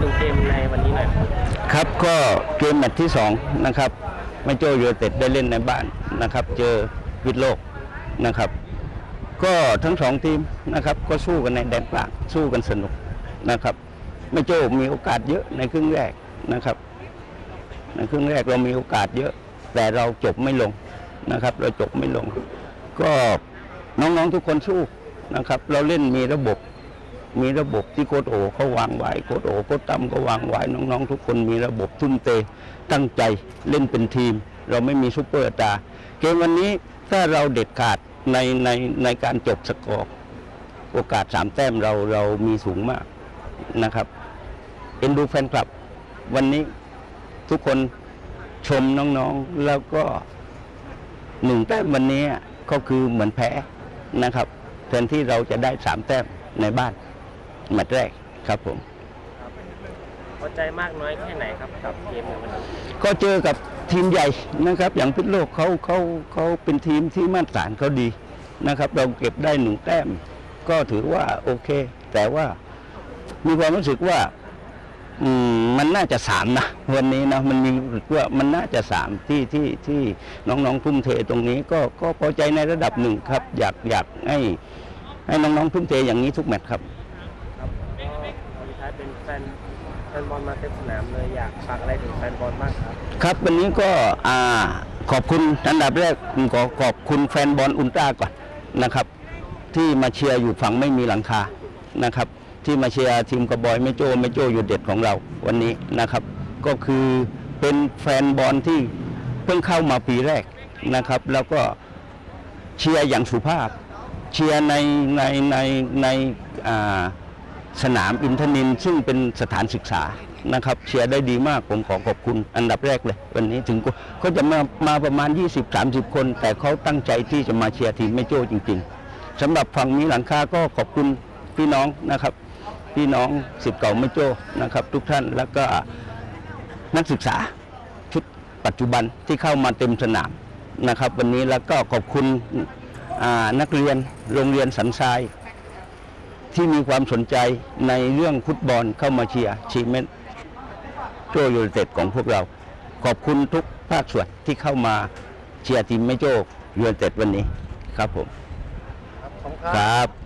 ถึงเกมในวันนี้หน่อยครับครับก็เกมแมตช์ที่สองนะครับไม่โจยูไนเต็ดได้เล่นในบ้านนะครับ เจอวิทย์โลกนะครับ ก็ทั้งสองทีมนะครับก็สู้กันในแดนกลางสู้กันสนุกนะครับไม่โจมีโอกาสเยอะในครึ่งแรกนะครับในครึ่งแรกเรามีโอกาสเยอะ แต่เราจบไม่ลงนะครับ เราจบไม่ลง ก็น้องๆทุกคนสู้นะครับ เราเล่นมีระบบ มีระบบที่โค้ชโอเขาวางไว้โค้ชโอโค้ชตั้มก็วางไว้น้องๆ ทุกคนมีระบบทุ่มเทตั้งใจเล่นเป็นทีม เราไม่มีซุปเปอร์ตาเกมวันนี้ถ้าเราเด็ดขาดในในในการจบสกอร์โอกาสสามแต้มเราเรามีสูงมากนะครับเอ็นดูแฟนคลับ วันนี้ทุกคนชมน้องๆแล้วก็หนึ่งแต้มวันนี้ก็คือเหมือนแพ้นะครับแทนที่เราจะได้สามแต้มในบ้าน แมตช์แรกครับผมพอใจมากน้อยแค่ไหนครับกับเกมในวันนี้ก็เจอกับทีมใหญ่นะครับ อย่างพิษโลกเขาเขาเขาเป็นทีมที่มาตรฐานเขาดีนะครับ เราเก็บได้หนึ่งแต้ม ก็ถือว่าโอเค แต่ว่ามีความรู้สึกว่า อืมมันน่าจะสามนะวันนี้นะมันมีรู้สึกว่ามันน่าจะสามที่ที่ที่น้องๆทุ่มเทตรงนี้ ก็ก็พอใจในระดับหนึ่งครับ อยากอยากให้ให้น้องๆทุ่มเทอย่างนี้ทุกแมตช์ครับครับก็วันท้ายเป็น แฟนแฟนบอลมาเต็มสนามเลยอยากฝากอะไรถึงแฟนบอลบ้างครับ ครับวันนี้ก็อ่าขอบคุณอันดับแรกผมขอขอบคุณแฟนบอลอุลตร้าก่อนนะครับ ที่มาเชียร์อยู่ฝั่งไม่มีหลังคานะครับ ที่มาเชียร์ทีมกระบอยไม่โจ้ไม่โจ้อยู่เด็ดของเราวันนี้นะครับ ก็คือเป็นแฟนบอลที่เพิ่งเข้ามาปีแรกนะครับ แล้วก็เชียร์อย่างสุภาพ เชียร์ในในในในอ่า สนามอินทนินซึ่งเป็นสถานศึกษานะครับเชียร์ได้ดีมากผมขอขอบคุณอันดับแรกเลย วันนี้ถึงเขาจะมามาประมาณ 20-30 คน แต่เขาตั้งใจที่จะมาเชียร์ทีมไม่โจ้จริง ๆสำหรับฝั่งนี้หลังคาก็ขอบคุณพี่น้องนะครับ พี่น้องสิทธิ์เก่าไม่โจ้นะครับ ทุกท่านแล้วก็นักศึกษาชุดปัจจุบันที่เข้ามาเต็มสนามนะครับ วันนี้แล้วก็ขอบคุณนักเรียนโรงเรียนสันทราย ที่มีความสนใจในเรื่องฟุตบอลเข้ามาเชียร์ชีเมนโจยูไนเต็ดของพวกเรา ขอบคุณทุกภาคส่วนที่เข้ามาเชียร์ทีมไม่โจยูไนเต็ดวันนี้ครับผม ครับขอบคุณครับ